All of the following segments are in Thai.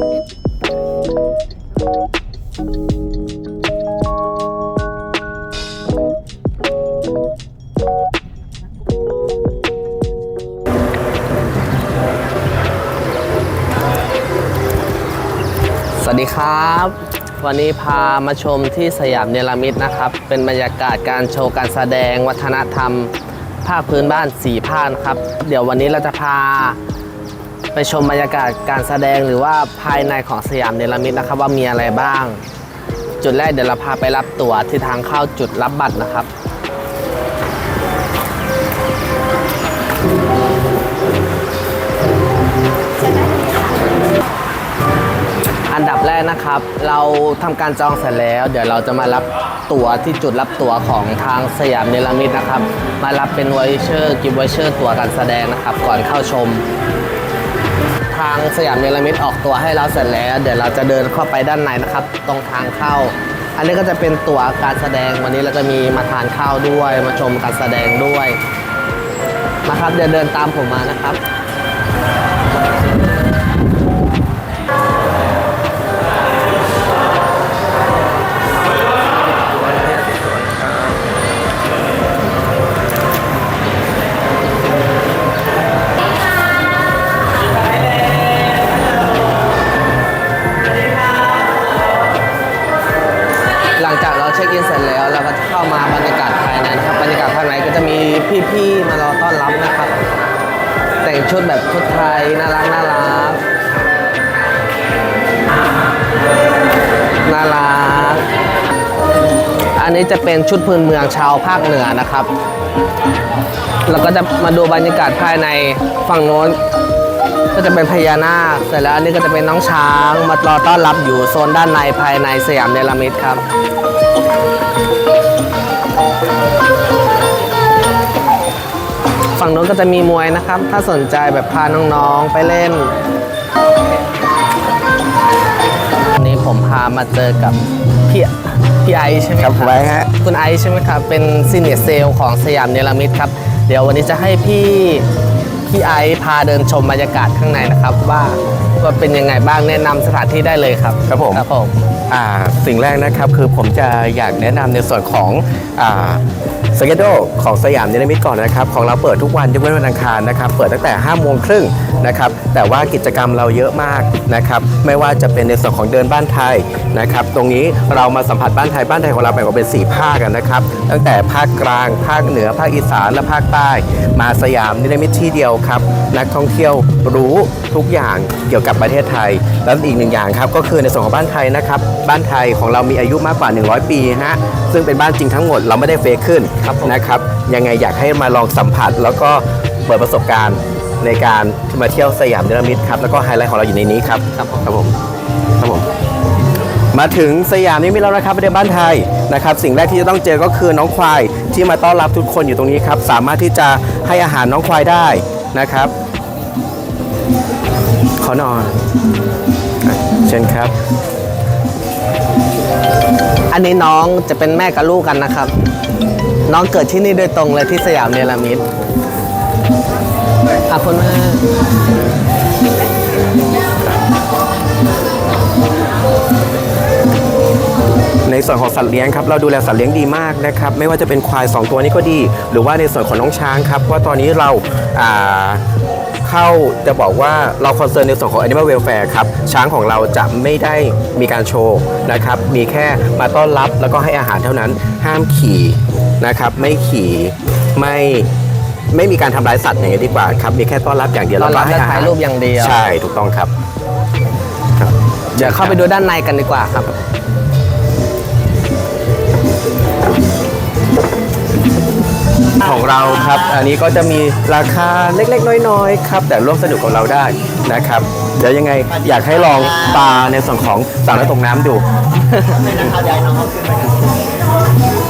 สวัสดีครับ วันนี้พามาชมที่สยามเนลามิดนะครับ เป็นบรรยากาศการโชว์การแสดงวัฒนธรรม ภาคพื้นบ้านสีภาคครับ เดี๋ยววันนี้เราจะพา ไปชมบรรยากาศการแสดงหรือว่าภายในของสยามเนลามิดนะครับว่ามีอะไรบ้าง จุดแรกเดี๋ยวเราพาไปรับตั๋วที่ทางเข้าจุดรับบัตรนะครับอันดับแรกนะครับ เราทำการจองเสร็จแล้ว เดี๋ยวเราจะมารับตั๋วที่จุดรับตั๋วของทางสยามเนลามิดนะครับ มารับเป็นไวเชอร์กิฟต์ไวเชอร์ตั๋วการแสดงนะครับ ก่อนเข้าชม ทางสยามเนลามิดออกตัวให้เราเสร็จแล้ว เดี๋ยวเราจะเดินเข้าไปด้านในนะครับ ตรงทางเข้า อันนี้ก็จะเป็นตั๋วการแสดงวันนี้เราจะมีมาทานข้าวด้วย มาชมการแสดงด้วยมาครับเดี๋ยวเดินตามผมมานะครับ จะเป็นชุดพื้นเมืองชาวภาคเหนือนะครับ แล้วก็จะมาดูบรรยากาศภายในฝั่งโน้น ก็จะเป็นพญานาคเสร็จแล้วอันนี้ก็จะเป็นน้องช้างมารอต้อนรับอยู่โซนด้านในภายในสยามเนลามิดครับฝั่งโน้นก็จะมีมวยนะครับ ถ้าสนใจแบบพาน้องๆไปเล่น วันนี้ผมพามาเจอกับ พี่พี่ไอซ์ใช่ไหมครับไว้ฮะคุณไอซ์ใช่ไหมครับเป็นซีเนียร์เซลของสยามเนลามิดครับเดี๋ยววันนี้จะให้พี่ พี่ไอซ์พาเดินชมบรรยากาศข้างในนะครับ ว่าว่าเป็นยังไงบ้างแนะนำสถานที่ได้เลยครับครับผม ครับผม อ่าสิ่งแรกนะครับคือผมจะอยากแนะนำในส่วนของสเกจโดของสยามเนลมิตก่อนนะครับ ของเราเปิดทุกวันยกเว้นวันอังคารนะครับ เปิดตั้งแต่5โมงครึ่งนะครับแต่ว่ากิจกรรมเราเยอะมากนะครับไม่ว่าจะเป็นในส่วนของเดินบ้านไทยนะครับตรงนี้เรามาสัมผัสบ้านไทยบ้านไทยของเราแบ่งออกเป็น 4 ภาคกันนะครับตั้งแต่ภาคกลาง ภาคเหนือภาคอีสานและภาคใต้ มาสยามเนลมิตที่เดียวครับ นักท่องเที่ยวรู้ทุกอย่างเกี่ยวกับประเทศไทย แล้วอีกหนึ่งอย่างครับก็คือในส่วนของบ้านไทยนะครับบ้านไทยของเรามีอายุมากกว่า 100 ปีฮะซึ่งเป็นบ้านจริงทั้งหมดเราไม่ได้เฟกขึ้นครับผมนะครับยังไงอยากให้มาลองสัมผัส แล้วก็เปิดประสบการณ์ในการมาเที่ยวสยามเนรมิตครับแล้วก็ไฮไลท์ของเราอยู่ในนี้ครับครับผมครับผมครับผมมาถึงสยามนี่มีแล้วนะครับประเทศบ้านไทยนะครับ สิ่งแรกที่จะต้องเจอก็คือน้องควายที่มาต้อนรับทุกคนอยู่ตรงนี้ครับ สามารถที่จะให้อาหารน้องควายได้ นะครับ ขอนอนเชิญครับ อันนี้น้องจะเป็นแม่กับลูกกันนะครับ น้องเกิดที่นี่โดยตรงเลยที่สยามเนลามิดขอบคุณมาก ในส่วนของสัตว์เลี้ยงครับเราดูแลสัตว์เลี้ยงดีมากนะครับไม่ว่าจะเป็นควาย 2 ตัวนี้ก็ดี หรือว่าในส่วนของน้องช้างครับว่าตอนนี้เราอ่าเข้าจะบอกว่าเราคอนเซิร์นในส่วนของ Animal Welfare ครับช้างของเราจะไม่ได้มีการโชว์นะครับมีแค่มาต้อนรับแล้วก็ให้อาหารเท่านั้นห้ามขี่นะครับไม่ขี่ไม่ไม่มีการทำร้ายสัตว์อย่างนี้ยดีกว่าครับมีแค่ต้อนรับอย่างเดียวต้อนรับให้และถ่ายรูปอย่างเดียวใช่ถูกต้องครับครับ เดี๋ยวเข้าไปดูด้านในกันดีกว่าครับ ของเราครับ อันนี้ก็จะมีราคาเล็กๆ น้อยๆ ครับ แต่ร่วมสนุกกับเราได้นะครับเดี๋ยวยังไงอยากให้ลองปลาในส่วนของสาวน้ำตกน้ำดู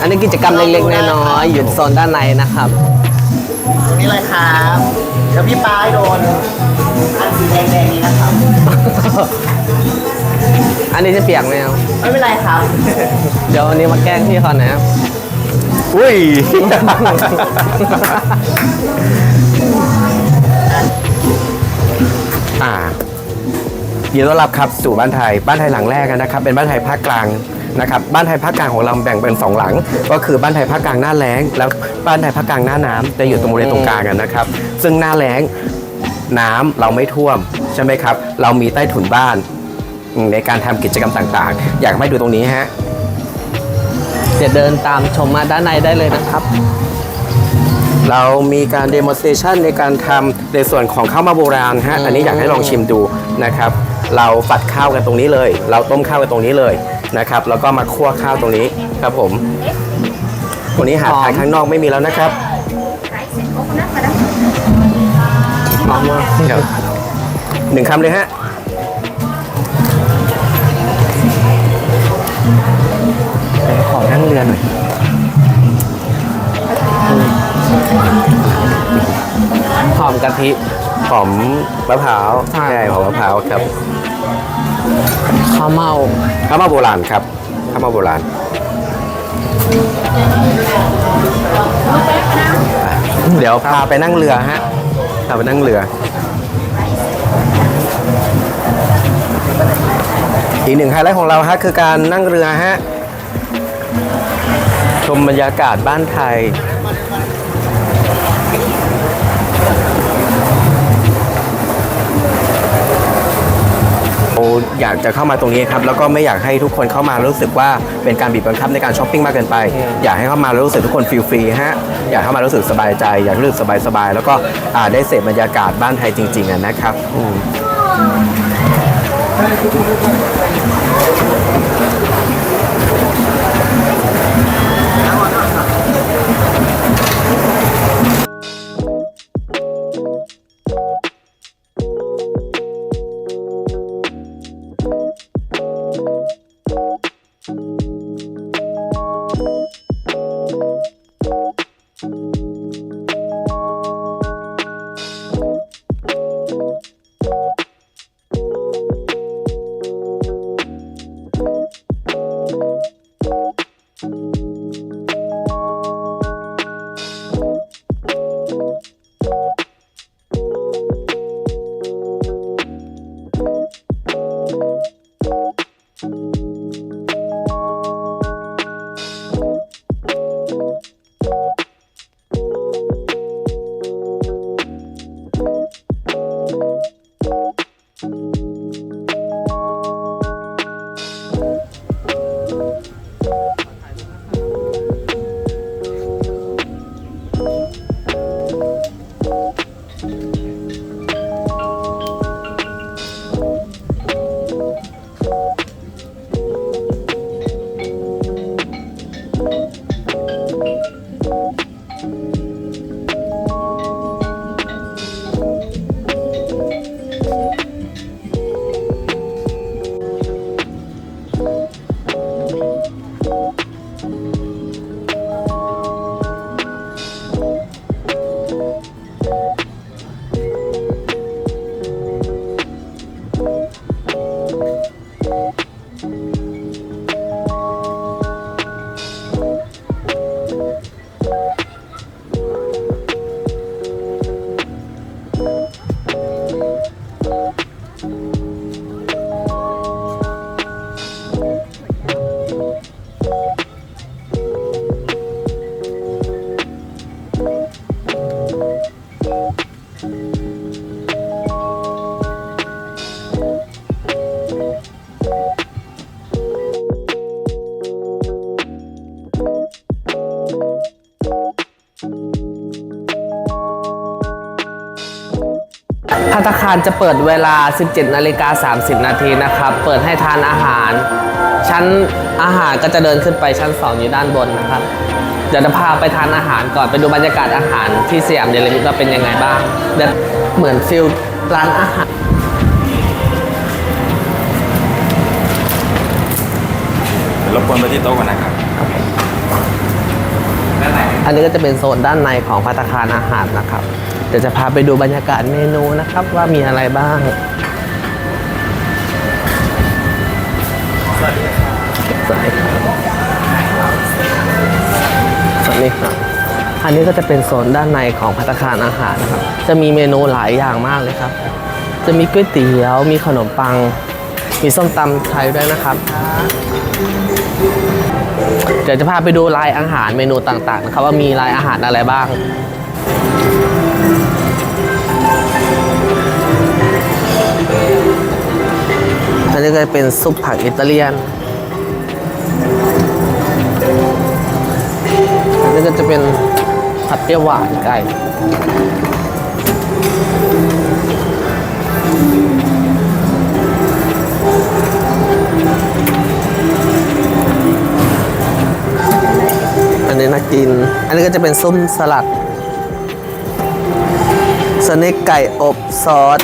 อันนี้กิจกรรมเล็กๆน้อยๆอยู่โซนด้านในนะครับ ตรงนี้เลยครับเดี๋ยวพี่ปายโดนอันสีแดงๆนี้นะครับอันนี้จะเปียกไหมครับไม่เป็นไรครับ เดี๋ยววันนี้มาแกล้งพี่เขาหนะครับ อุ้ย อ่ายินดีต้อนรับครับสู่บ้านไทย บ้านไทยหลังแรกนะครับ เป็นบ้านไทยภาคกลางนะครับบ้านไทยภาคกลางของเราแบ่งเป็นสองหลัง ก็คือบ้านไทยภาคกลางหน้าแล้ง แล้วบ้านไทยภาคกลางหน้าน้ำจะอยู่ตรงบริเวณตรงกลางกันนะครับ ซึ่งหน้าแล้งน้ำเราไม่ท่วมใช่ไหมครับ เรามีใต้ถุนบ้าน ในการทำกิจกรรมต่างๆ อยากให้ดูตรงนี้ฮะ เดี๋ยวเดินตามชมมาด้านในได้เลยนะครับ เรามีการเดโมสเตชันในการทำในส่วนของข้าวมาโบราณฮะอันนี้อยากให้ลองชิมดูนะครับ เราฝัดข้าวกันตรงนี้เลย เราต้มข้าวกันตรงนี้เลยนะครับแล้วก็มาคั่วข้าวตรงนี้ครับผมตรงนี้หาทานข้างนอกไม่มีแล้วนะครับหอมมากครับหนึ่งคำเลยฮะ ขอนั่งเรือหน่อยหอมกะทิหอมมะพร้าวใช่ใช่หอมมะพร้าวครับข้าวเม่าข้าวเมาโบราณครับข้าวเมาโบราณเดี๋ยวพาไปนั่งเรือฮะพาไปนั่งเรือ อีกหนึ่งไฮไลท์ของเราฮะคือการนั่งเรือฮะ ชมบรรยากาศบ้านไทยเราอยากจะเข้ามาตรงนี้ครับ แล้วก็ไม่อยากให้ทุกคนเข้ามารู้สึกว่าเป็นการบีบบังคับในการช้อปปิ้งมากเกินไป อยากให้เข้ามาแล้วรู้สึกทุกคนฟรีฟรีฮะ อยากเข้ามารู้สึกสบายใจ อยากรู้สึกสบายสบายๆแล้วก็อ่าได้เสพบรรยากาศบ้านไทยจริงๆอะนะครับอืมาคารจะเปิดเวลา 17นาฬิกา30 นาทีนะครับ เปิดให้ทานอาหาร ชั้นอาหารก็จะเดินขึ้นไปชั้น 2 อยู่ด้านบนนะครับ เดี๋ยวจะพาไปทานอาหารก่อนไปดูบรรยากาศอาหารที่สยามเดลิมิตว่าเป็นยังไงบ้างเดี๋ยวเหมือนฟิลร้านอาหารรบกวนไปที่โต๊ะก่อนนะครับ อันนี้ก็จะเป็นโซนด้านในของพัตตาคารอาหารนะครับ เดี๋ยวจะพาไปดูบรรยากาศเมนูนะครับว่ามีอะไรบ้างสวัสดีครับสวัสดีครับอันนี้ก็จะเป็นโซนด้านในของพัตตาคารอาหารนะครับ จะมีเมนูหลายอย่างมากเลยครับ จะมีก๋วยเตี๋ยว มีขนมปัง มีส้มตำไทยด้วยนะครับ เดี๋ยวจะพาไปดูรายอาหารเมนูต่างๆนะครับว่ามีรายอาหารอะไรบ้าง อันนี้ก็เป็นซุปผักอิตาเลียนอันนี้ก็จะเป็นผัดเปรี้ยวหวานไก่อันนี้น่ากิน อันนี้ก็จะเป็นส้มสลัดสเน็กไก่อบซอส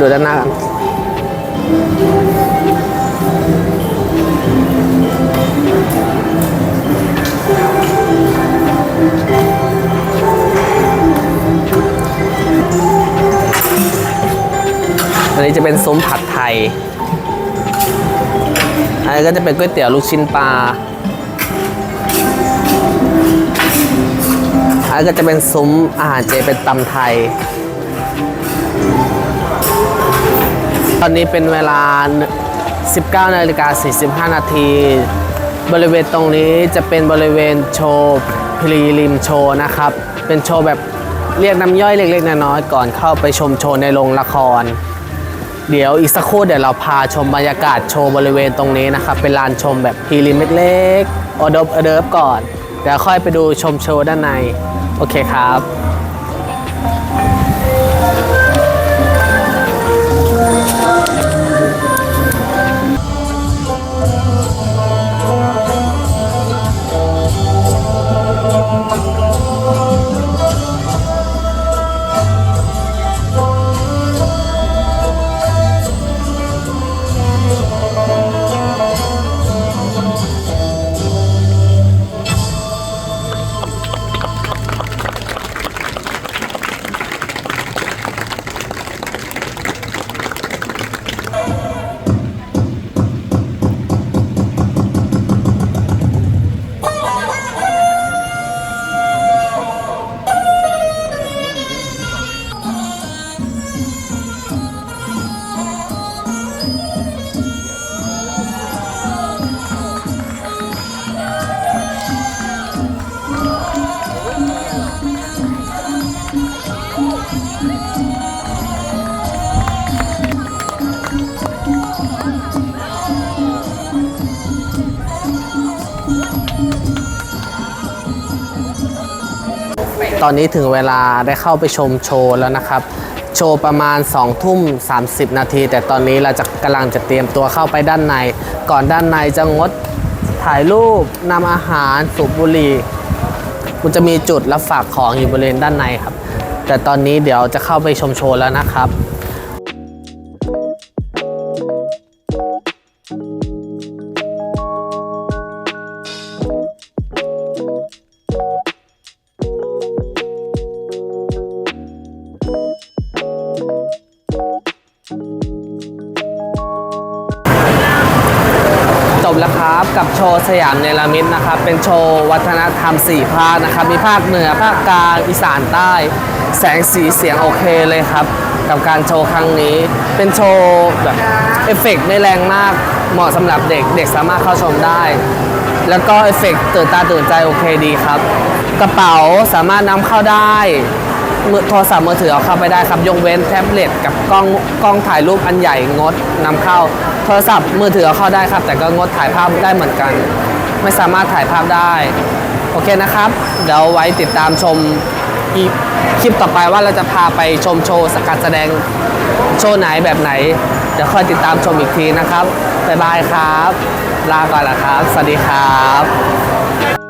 ดูด้านหน้ากันอันนี้จะเป็นซุ้มผัดไทย อันนี้ก็จะเป็นก๋วยเตี๋ยวลูกชิ้นปลา อันนี้ก็จะเป็นซุ้มอาหารเจเป็นตำไทย ตอนนี้เป็นเวลา 19นาฬิกา45 นาที บริเวณตรงนี้จะเป็นบริเวณโชว์พรีลิมโชว์นะครับ เป็นโชว์แบบเรียกน้ำย่อยเล็กๆน้อยๆก่อนเข้าไปชมโชว์ในโรงละคร เดี๋ยวอีกสักครู่เดี๋ยวเราพาชมบรรยากาศโชว์บริเวณตรงนี้นะครับ เป็นลานชมแบบพรีลิมเล็กๆออดบอเดิฟก่อน เดี๋ยวค่อยไปดูชมโชว์ด้านใน โอเคครับ ตอนนี้ถึงเวลาได้เข้าไปชมโชว์แล้วนะครับ โชว์ประมาณ2ทุ่ม30 นาที แต่ตอนนี้เราจะกำลังจะเตรียมตัวเข้าไปด้านใน ก่อนด้านในจะงดถ่ายรูปนำอาหารสูบบุหรี่มันจะมีจุดรับฝากของอยู่บริเวณด้านในครับ แต่ตอนนี้เดี๋ยวจะเข้าไปชมโชว์แล้วนะครับ ว์สยามเนลามิดนะครับ เป็นโชว์วัฒนธรรม4ภาคนะครับ มีภาคเหนือภาคกลางอีสานใต้ แสงสีเสียงโอเคเลยครับ กับการโชว์ครั้งนี้ เป็นโชว์แบบเอฟเฟกต์ไม่แรงมากเหมาะสำหรับเด็กเด็กสามารถเข้าชมได้ แล้วก็เอฟเฟกต์ตื่นตาตื่นใจโอเคดีครับ กระเป๋าสามารถนำเข้าได้ มือโทรศัพท์มือถือเอาเข้าไปได้ครับ ยกเว้นแท็บเล็ตกับกล้องกล้องถ่ายรูปอันใหญ่งดนำเข้า โทรศัพท์มือถือเอาเข้าได้ครับ แต่ก็งดถ่ายภาพได้เหมือนกัน ไม่สามารถถ่ายภาพได้ โอเคนะครับ เดี๋ยวไว้ติดตามชมคลิปต่อไปว่าเราจะพาไปชมโชว์สกัดแสดงโชว์ไหนแบบไหน เดี๋ยวค่อยติดตามชมอีกทีนะครับบ๊ายบายครับ ลาก่อนละครับ สวัสดีครับ